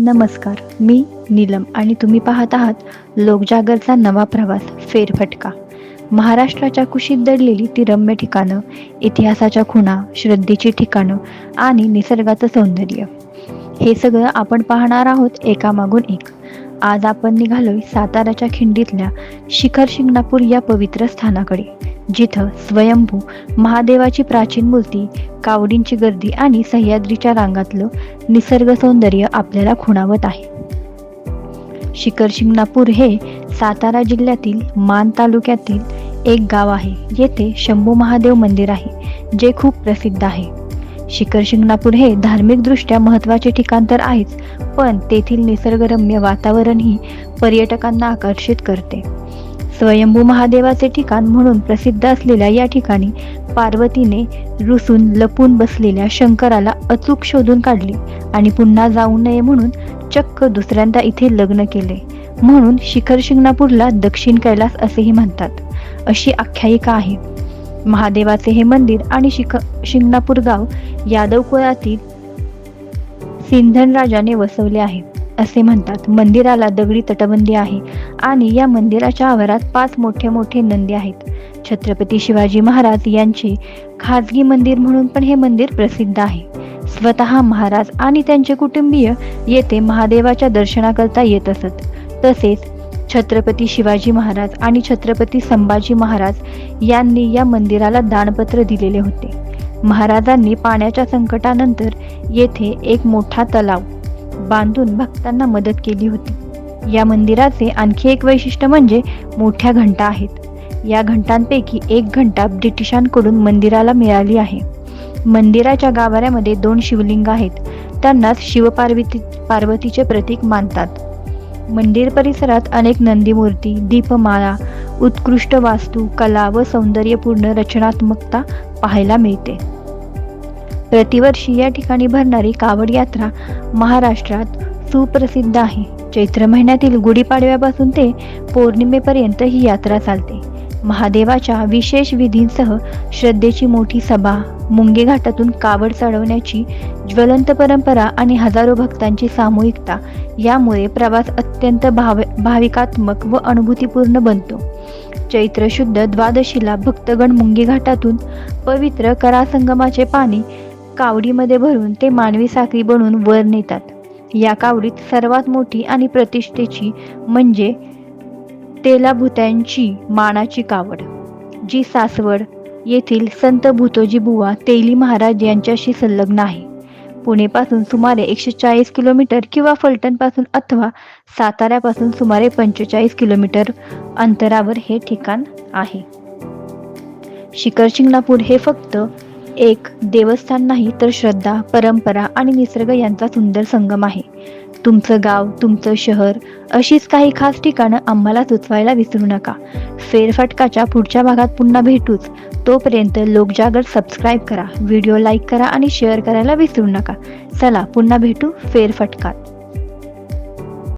नमस्कार मी नीलम आणि तुम्ही पाहत आहात लोकजागरचा नवा प्रवास फेरफटका. महाराष्ट्राच्या कुशीत दडलेली ती रम्य ठिकाणं इतिहासाच्या खुणा श्रद्धेची ठिकाणं आणि निसर्गाचं सौंदर्य. हे सगळं आपण पाहणार आहोत एकामागून एक. आज आपण निघालोय साताऱ्याच्या खिंडीतल्या शिखर शिंगणापूर या पवित्र स्थानाकडे. जिथं स्वयंभू महादेवाची प्राचीन मूर्ती कावडींची गर्दी आणि सह्याद्रीच्या रांगातलं निसर्ग सौंदर्य आपल्याला खुणावत आहे. शिखर शिंगणापूर हे सातारा जिल्ह्यातील मान तालुक्यातील एक गाव आहे. येथे शंभू महादेव मंदिर आहे जे खूप प्रसिद्ध आहे. शिखर शिंगणापूर हे धार्मिकदृष्ट्या महत्त्वाचे ठिकाण तर आहेच पण तेथील निसर्गरम्य वातावरणही पर्यटकांना आकर्षित करते. स्वयंभू महादेवाचे ठिकाण म्हणून प्रसिद्ध असलेल्या या ठिकाणी पार्वतीने रुसून लपून बसलेल्या शंकराला अचूक शोधून काढले आणि पुन्हा जाऊ नये म्हणून चक्क दुसऱ्यांदा इथे लग्न केले. म्हणून शिखर शिंगणापूरला दक्षिण कैलास असेही म्हणतात. अशी आख्यायिका आहे. महादेवाचे हे मंदिर आणि शिख शिंगणापूर गाव यादव कुळातील सिंधन राजाने वसवले आहे. असे म्हणतात. मंदिराला दगडी तटबंदी आहे आणि या मंदिराच्या आवारात पाच मोठे मोठे नंदी आहेत. छत्रपती शिवाजी महाराज यांचे खाजगी मंदिर म्हणून पण हे मंदिर प्रसिद्ध आहे. स्वतः महाराज आणि त्यांचे कुटुंबीय येथे महादेवाच्या दर्शनाकरता येत असत. तसेच छत्रपती शिवाजी महाराज आणि छत्रपती संभाजी महाराज यांनी या मंदिराला दानपत्र दिलेले होते. महाराजांनी पाण्याच्या संकटानंतर येथे एक मोठा तलाव बांधून भक्तांना मदत केली होती. या मंदिराचे आणखी एक वैशिष्ट्य म्हणजे मोठ्या घंटा आहेत. या घंटांपैकी एक घंटा ब्रिटिशांकडून मंदिराला मिळाली आहे. मंदिराच्या गाभाऱ्यामध्ये दोन शिवलिंग आहेत. त्यांनाच शिवपार्वती पार्वतीचे प्रतीक मानतात. मंदिर परिसरात अनेक नंदीमूर्ती दीपमाळा उत्कृष्ट वास्तू कला व सौंदर्यपूर्ण रचनात्मकता पाहायला मिळते. प्रतिवर्षी या ठिकाणी भरणारी कावड यात्रा महाराष्ट्रात सुप्रसिद्ध आहे. चैत्र महिन्यातील गुढीपाडव्यापासून ते पौर्णिमेपर्यंत ही यात्रा चालते. महादेवाच्या विशेष विधींसह श्रद्धेची मोठी सभा मुंगे घाटातून कावड चढवण्याची ज्वलंत परंपरा आणि हजारो भक्तांची सामूहिकता यामुळे प्रवास अत्यंत भाव भाविकात्मक व अनुभूतीपूर्ण बनतो. चैत्र शुद्ध द्वादशीला भक्तगण मुंगी घाटातून पवित्र करासंगमाचे पाणी कावडीमध्ये भरून ते मानवी साखळी बनवून वर नेतात. या कावडीत सर्वात मोठी आणि प्रतिष्ठेची म्हणजे तेलाभुत्यांची मानाची कावड जी सासवड येथील संत भूतोजी बुवा तेली महाराज यांच्याशी संलग्न आहे. पुणेपासून सुमारे एकशे चाळीस किलोमीटर किंवा फलटणपासून अथवा साताऱ्यापासून सुमारे पंचेचाळीस किलोमीटर अंतरावर हे ठिकाण आहे. शिखर शिंगणापूर हे फक्त एक देवस्थान नाही तर श्रद्धा परंपरा आणि निसर्ग यांचा सुंदर संगम आहे. तुमचं गाव तुमचं शहर अशीच काही खास ठिकाणं आम्हाला सुचवायला विसरू नका. फेरफटकाच्या पुढच्या भागात पुन्हा भेटूच. तोपर्यंत लोकजागर सबस्क्राईब करा व्हिडिओ लाईक करा आणि शेअर करायला विसरू नका. चला पुन्हा भेटू फेरफटकात.